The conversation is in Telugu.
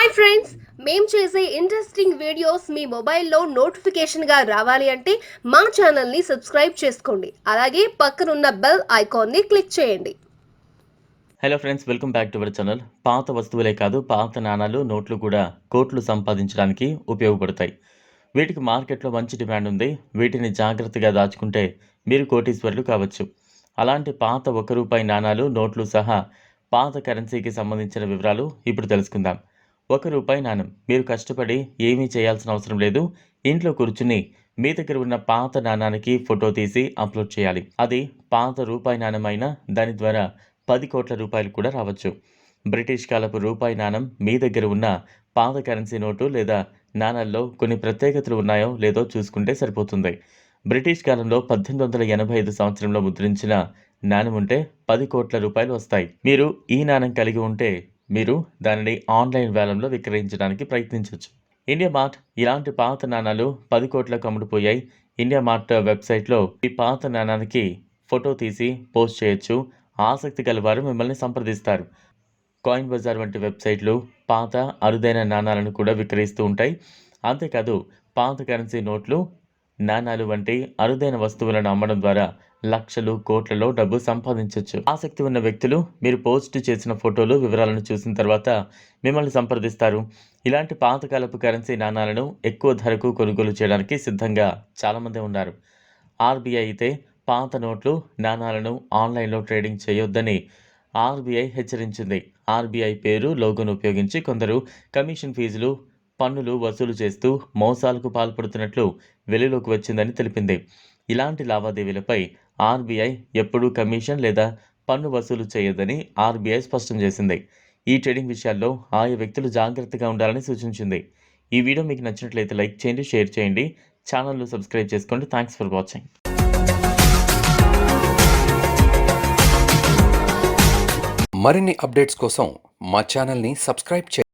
హాయ్ ఫ్రెండ్స్ మేము చేసే ఇంట్రెస్టింగ్ వీడియోస్ మీ మొబైల్లో నోటిఫికేషన్గా రావాలి అంటే మా ఛానల్ని సబ్స్క్రైబ్ చేసుకోండి. అలాగే పక్కనున్న బెల్ ఐకాన్ని క్లిక్ చేయండి. Hello friends welcome back to our channel పాత వస్తువులే కాదు పాత నాణాలు నోట్లు కూడా కోట్లు సంపాదించడానికి ఉపయోగపడతాయి. వీటికి మార్కెట్లో మంచి డిమాండ్ ఉంది. వీటిని జాగ్రత్తగా దాచుకుంటే మీరు కోటీశ్వరులు కావచ్చు. అలాంటి పాత ఒక రూపాయి నాణాలు నోట్లు సహా పాత కరెన్సీకి సంబంధించిన వివరాలు ఇప్పుడు తెలుసుకుందాం. ఒక రూపాయి నాణం. మీరు కష్టపడి ఏమీ చేయాల్సిన అవసరం లేదు. ఇంట్లో కూర్చుని మీ దగ్గర ఉన్న పాత నాణానికి ఫోటో తీసి అప్లోడ్ చేయాలి. అది పాత రూపాయి నాణం అయినా దాని ద్వారా పది కోట్ల రూపాయలు కూడా రావచ్చు. బ్రిటిష్ కాలపు రూపాయి నాణం మీ దగ్గర ఉన్న పాత కరెన్సీ నోటు లేదా నాణాల్లో కొన్ని ప్రత్యేకతలు ఉన్నాయో లేదో చూసుకుంటే సరిపోతుంది. బ్రిటిష్ కాలంలో పద్దెనిమిది వందల ఎనభై ఐదు సంవత్సరంలో ముద్రించిన నాణం ఉంటే పది కోట్ల రూపాయలు వస్తాయి. మీరు ఈ నాణం కలిగి ఉంటే మీరు దానిని ఆన్లైన్ వేలంలో విక్రయించడానికి ప్రయత్నించవచ్చు. ఇండియా మార్ట్ ఇలాంటి పాత నాణాలు పది కోట్లకు అమ్ముడుపోయాయి. ఇండియా మార్ట్ వెబ్సైట్లో ఈ పాత నాణానికి ఫోటో తీసి పోస్ట్ చేయొచ్చు. ఆసక్తి గలవారు మిమ్మల్ని సంప్రదిస్తారు. కాయిన్ బజార్ వంటి వెబ్సైట్లు పాత అరుదైన నాణాలను కూడా విక్రయిస్తూ ఉంటాయి. అంతేకాదు పాత కరెన్సీ నోట్లు నాణాలు వంటి అరుదైన వస్తువులను అమ్మడం ద్వారా లక్షలు కోట్లలో డబ్బు సంపాదించవచ్చు ఆసక్తి ఉన్న వ్యక్తులు మీరు పోస్ట్ చేసిన ఫోటోలు వివరాలను చూసిన తర్వాత మిమ్మల్ని సంప్రదిస్తారు. ఇలాంటి పాతకాలపు కరెన్సీ నాణాలను ఎక్కువ ధరకు కొనుగోలు చేయడానికి సిద్ధంగా చాలామంది ఉన్నారు. ఆర్బీఐ అయితే పాత నోట్లు నాణాలను ఆన్లైన్లో ట్రేడింగ్ చేయొద్దని ఆర్బీఐ హెచ్చరించింది. ఆర్బీఐ పేరు లోగోను ఉపయోగించి కొందరు కమిషన్ ఫీజులు పన్నులు వసూలు చేస్తూ మోసాలకు పాల్పడుతున్నట్లు వెలుగులోకి వచ్చిందని తెలిపింది. ఇలాంటి లావాదేవీలపై ఆర్బీఐ ఎప్పుడూ కమిషన్ లేదా పన్ను వసూలు చేయొద్దని ఆర్బీఐ స్పష్టం చేసింది. ఈ ట్రేడింగ్ విషయాల్లో ఆయా వ్యక్తులు జాగ్రత్తగా ఉండాలని సూచించింది. ఈ వీడియో మీకు నచ్చినట్లయితే లైక్ చేయండి షేర్ చేయండి. ఛానల్ను సబ్స్క్రైబ్ చేసుకోండి. Thanks for watching. మరిన్ని అప్డేట్స్ కోసం మా ఛానల్ని సబ్స్క్రైబ్ చేయండి.